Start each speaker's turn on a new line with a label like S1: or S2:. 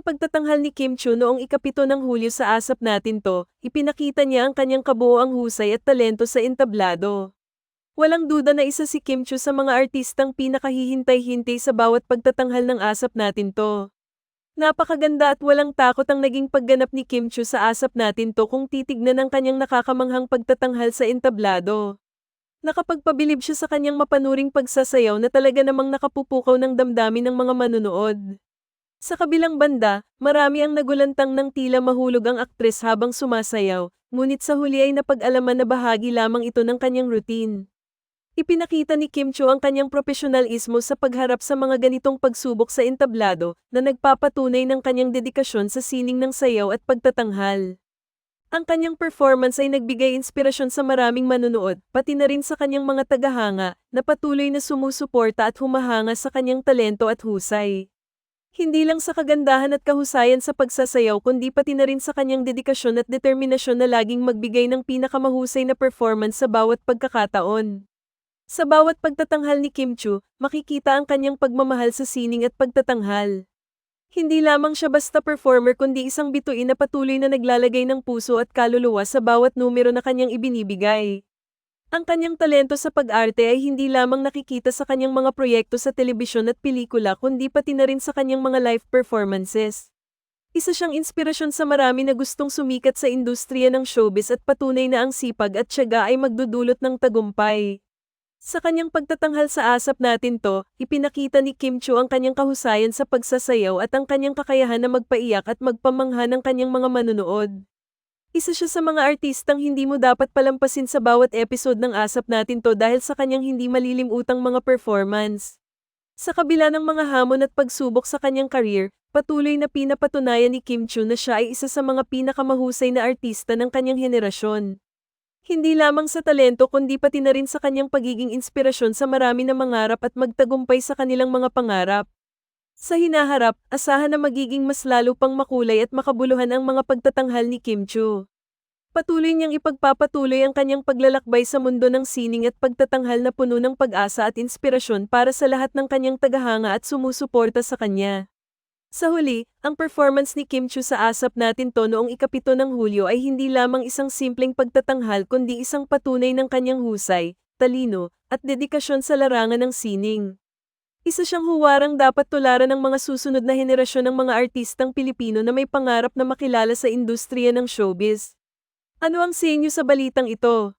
S1: pagtatanghal ni Kim Chu noong ikapito ng Hulyo sa asap natin to, ipinakita niya ang kanyang kabuoang husay at talento sa entablado. Walang duda na isa si Kim Chu sa mga artistang pinakahihintay-hintay sa bawat pagtatanghal ng asap natin to. Napakaganda at walang takot ang naging pagganap ni Kim Chu sa asap natin to kung titignan ang kanyang nakakamanghang pagtatanghal sa entablado. Nakapagpabilib siya sa kanyang mapanuring pagsasayaw na talaga namang nakapupukaw ng damdamin ng mga manunood. Sa kabilang banda, marami ang nagulantang ng tila mahulog ang aktres habang sumasayaw, ngunit sa huli ay napag-alaman na bahagi lamang ito ng kanyang routine. Ipinakita ni Kim Cho ang kanyang profesionalismo sa pagharap sa mga ganitong pagsubok sa entablado na nagpapatunay ng kanyang dedikasyon sa sining ng sayaw at pagtatanghal. Ang kanyang performance ay nagbigay inspirasyon sa maraming manunood, pati na rin sa kanyang mga tagahanga, na patuloy na sumusuporta at humahanga sa kanyang talento at husay. Hindi lang sa kagandahan at kahusayan sa pagsasayaw kundi pati na rin sa kanyang dedikasyon at determinasyon na laging magbigay ng pinakamahusay na performance sa bawat pagkakataon. Sa bawat pagtatanghal ni Kim Chu, makikita ang kanyang pagmamahal sa sining at pagtatanghal. Hindi lamang siya basta performer kundi isang bituin na patuloy na naglalagay ng puso at kaluluwa sa bawat numero na kanyang ibinibigay. Ang kanyang talento sa pag-arte ay hindi lamang nakikita sa kanyang mga proyekto sa telebisyon at pelikula kundi pati na rin sa kanyang mga live performances. Isa siyang inspirasyon sa marami na gustong sumikat sa industriya ng showbiz at patunay na ang sipag at tiyaga ay magdudulot ng tagumpay. Sa kanyang pagtatanghal sa asap natin to, ipinakita ni Kim Chu ang kanyang kahusayan sa pagsasayaw at ang kanyang kakayahan na magpaiyak at magpamangha ng kanyang mga manunood. Isa siya sa mga artistang hindi mo dapat palampasin sa bawat episode ng asap natin to dahil sa kanyang hindi malilimutang mga performance. Sa kabila ng mga hamon at pagsubok sa kanyang career, patuloy na pinapatunayan ni Kim Chu na siya ay isa sa mga pinakamahusay na artista ng kanyang henerasyon. Hindi lamang sa talento kundi pati na rin sa kanyang pagiging inspirasyon sa marami na mangarap at magtagumpay sa kanilang mga pangarap. Sa hinaharap, asahan na magiging mas lalo pang makulay at makabuluhan ang mga pagtatanghal ni Kim Chu. Patuloy niyang ipagpapatuloy ang kanyang paglalakbay sa mundo ng sining at pagtatanghal na puno ng pag-asa at inspirasyon para sa lahat ng kanyang tagahanga at sumusuporta sa kanya. Sa huli, ang performance ni Kim Chu sa asap natin to noong ikapito ng Hulyo ay hindi lamang isang simpleng pagtatanghal kundi isang patunay ng kanyang husay, talino, at dedikasyon sa larangan ng sining. Isa siyang huwarang dapat tularan ng mga susunod na henerasyon ng mga artistang Pilipino na may pangarap na makilala sa industriya ng showbiz. Ano ang sa inyo sa balitang ito?